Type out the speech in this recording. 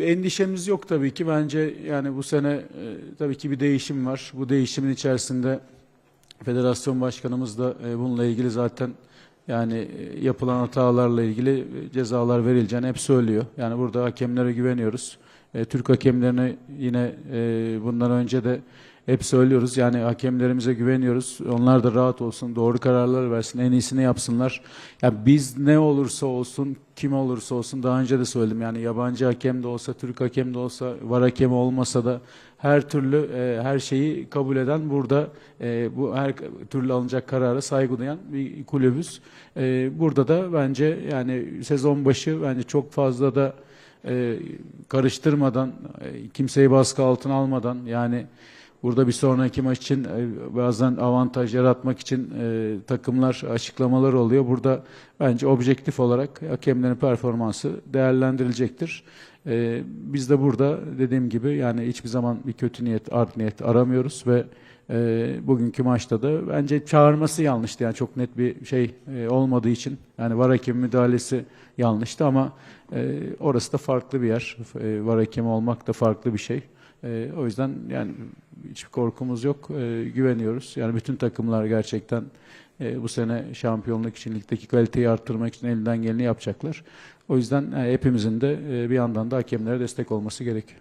Endişemiz yok tabii ki. Bence yani bu sene e, tabii ki bir değişim var. Bu değişimin içerisinde federasyon başkanımız da e, bununla ilgili zaten yani e, yapılan hatalarla ilgili e, cezalar verileceğini hep söylüyor. Yani burada hakemlere güveniyoruz. E, Türk hakemlerine yine e, bundan önce de hep söylüyoruz. Yani hakemlerimize güveniyoruz. Onlar da rahat olsun, doğru kararlar versin, en iyisini yapsınlar. Ya biz ne olursa olsun, kim olursa olsun daha önce de söyledim. Yani yabancı hakem de olsa, Türk hakem de olsa, var hakemi olmasa da her türlü e, her şeyi kabul eden burada e, bu her türlü alınacak karara saygı duyan bir kulübüz. E, burada da bence yani sezon başı bence çok fazla da e, karıştırmadan, e, kimseyi baskı altına almadan yani burada bir sonraki maç için e, bazen avantaj yaratmak için e, takımlar açıklamalar oluyor. Burada bence objektif olarak hakemlerin performansı değerlendirilecektir. E, biz de burada dediğim gibi yani hiçbir zaman bir kötü niyet, art niyet aramıyoruz ve bugünkü maçta da bence çağırması yanlıştı. Yani çok net bir şey olmadığı için yani var hakem müdahalesi yanlıştı ama orası da farklı bir yer. Var hakemi olmak da farklı bir şey. E, o yüzden yani hiçbir korkumuz yok. E, güveniyoruz. Yani bütün takımlar gerçekten e, bu sene şampiyonluk için ligdeki kaliteyi arttırmak için elinden geleni yapacaklar. O yüzden e, hepimizin de e, bir yandan da hakemlere destek olması gerekiyor.